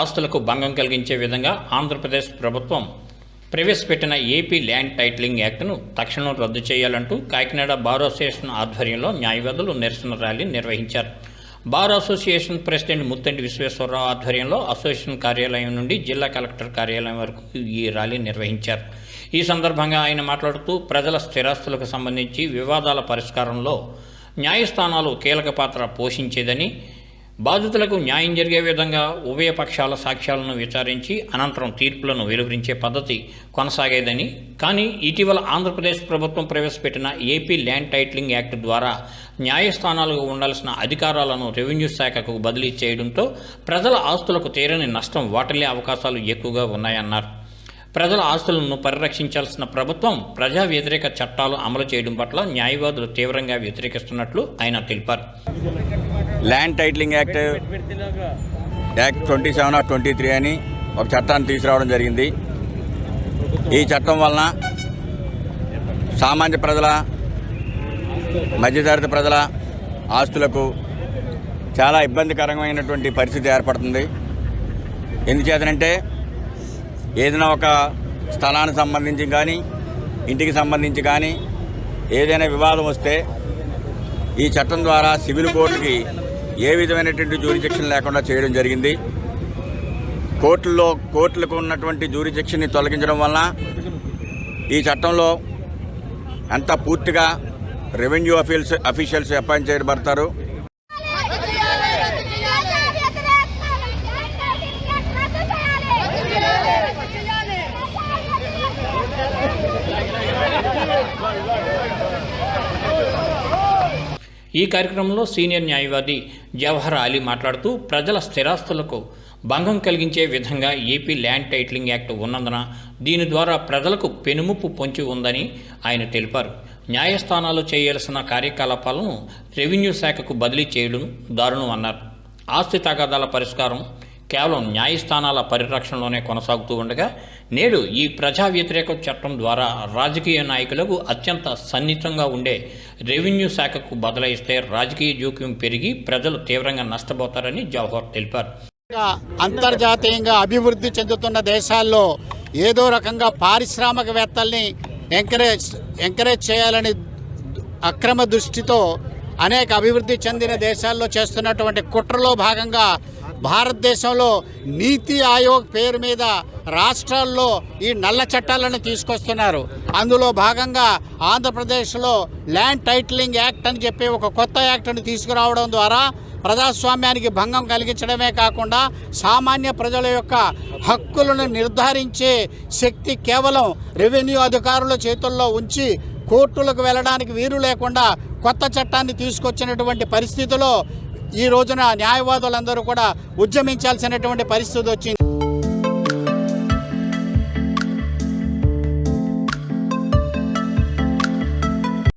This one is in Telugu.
ఆస్తులకు భంగం కలిగించే విధంగా ఆంధ్రప్రదేశ్ ప్రభుత్వం ప్రవేశపెట్టిన ఏపీ ల్యాండ్ టైటిలింగ్ యాక్ట్ను తక్షణం రద్దు చేయాలంటూ కాకినాడ బార్ అసోసియేషన్ ఆధ్వర్యంలో న్యాయవాదులు నిరసన ర్యాలీ నిర్వహించారు. Bar association president Muttanti Visweswararao ఆధ్వర్యంలో అసోసియేషన్ కార్యాలయం నుండి జిల్లా కలెక్టర్ కార్యాలయం వరకు ఈ ర్యాలీ నిర్వహించారు. ఈ సందర్భంగా ఆయన మాట్లాడుతూ ప్రజల స్థిరాస్తులకు సంబంధించి వివాదాల పరిష్కారంలో న్యాయస్థానాలు కీలక పాత్ర పోషించేదని బాధితులకు న్యాయం జరిగే విధంగా ఉభయ పక్షాల సాక్ష్యాలను విచారించి అనంతరం తీర్పులను వెలువరించే పద్ధతి కొనసాగేదని కానీ ఇటీవల ఆంధ్రప్రదేశ్ ప్రభుత్వం ప్రవేశపెట్టిన ఏపీ ల్యాండ్ టైటిలింగ్ యాక్ట్ ద్వారా న్యాయస్థానాలకు ఉండాల్సిన అధికారాలను రెవెన్యూ శాఖకు బదిలీ చేయడంతో ప్రజల ఆస్తులకు తీరని నష్టం వాటిల్లే అవకాశాలు ఎక్కువగా ఉన్నాయన్నారు. ప్రజల ఆస్తులను పరిరక్షించాల్సిన ప్రభుత్వం ప్రజా వ్యతిరేక చట్టాలు అమలు చేయడం పట్ల న్యాయవాదులు తీవ్రంగా వ్యతిరేకిస్తున్నట్లు ఆయన తెలిపారు. Land titling act act twenty seven of twenty three అని ఒక చట్టాన్ని తీసుకురావడం జరిగింది. ఈ చట్టం వలన సామాన్య ప్రజల మధ్యతరగతి ప్రజల ఆస్తులకు చాలా ఇబ్బందికరమైనటువంటి పరిస్థితి ఏర్పడుతుంది. ఎందుచేతనంటే ఏదైనా ఒక స్థలానికి సంబంధించి కానీ ఇంటికి సంబంధించి కానీ ఏదైనా వివాదం వస్తే ఈ చట్టం ద్వారా సివిల్ కోర్టుకి ఏ విధమైనటువంటి జ్యూరిడిక్షన్ లేకుండా చేయడం జరిగింది. కోర్టుల్లో కోర్టులకు ఉన్నటువంటి జ్యూరిడిక్షన్ని తొలగించడం వలన ఈ చట్టంలో అంతా పూర్తిగా రెవెన్యూ అఫీల్స్ అఫీషియల్స్ అపాయింట్ చేయబడతారు. ఈ కార్యక్రమంలో సీనియర్ న్యాయవాది జవహర్ అలీ మాట్లాడుతూ ప్రజల స్థిరాస్తులకు భంగం కలిగించే విధంగా ఏపీ ల్యాండ్ టైటిలింగ్ యాక్ట్ ఉన్నందున దీని ద్వారా ప్రజలకు పెనుముప్పు పొంచి ఉందని ఆయన తెలిపారు. న్యాయస్థానాలు చేయాల్సిన కార్యకలాపాలను రెవెన్యూ శాఖకు బదిలీ చేయడం దారుణం అన్నారు. ఆస్తి తగాదాల పరిష్కారం కేవలం న్యాయస్థానాల పరిరక్షణలోనే కొనసాగుతూ ఉండగా నేడు ఈ ప్రజా వ్యతిరేక చట్టం ద్వారా రాజకీయ నాయకులకు అత్యంత సన్నిహితంగా ఉండే రెవెన్యూ శాఖకు బదలాయిస్తే రాజకీయ జోక్యం పెరిగి ప్రజలు తీవ్రంగా నష్టపోతారని జవహర్ తెలిపారు. అంతర్జాతీయంగా అభివృద్ధి చెందుతున్న దేశాల్లో ఏదో రకంగా పారిశ్రామికవేత్తల్ని ఎంకరేజ్ ఎంకరేజ్ చేయాలని అక్రమ దృష్టితో అనేక అభివృద్ధి చెందిన దేశాల్లో చేస్తున్నటువంటి కుట్రలో భాగంగా భారతదేశంలో నీతి ఆయోగ్ పేరు మీద రాష్ట్రాల్లో ఈ నల్ల చట్టాలను తీసుకొస్తున్నారు. అందులో భాగంగా ఆంధ్రప్రదేశ్లో ల్యాండ్ టైటిలింగ్ యాక్ట్ అని చెప్పి ఒక కొత్త యాక్ట్ను తీసుకురావడం ద్వారా ప్రజాస్వామ్యానికి భంగం కలిగించడమే కాకుండా సామాన్య ప్రజల యొక్క హక్కులను నిర్ధారించే శక్తి కేవలం రెవెన్యూ అధికారుల చేతుల్లో ఉంచి కోర్టులకు వెళ్ళడానికి వీలు లేకుండా కొత్త చట్టాన్ని తీసుకొచ్చినటువంటి పరిస్థితిలో ఈ రోజున న్యాయవాదులందరూ కూడా ఉద్యమించాల్సినటువంటి పరిస్థితి వచ్చింది.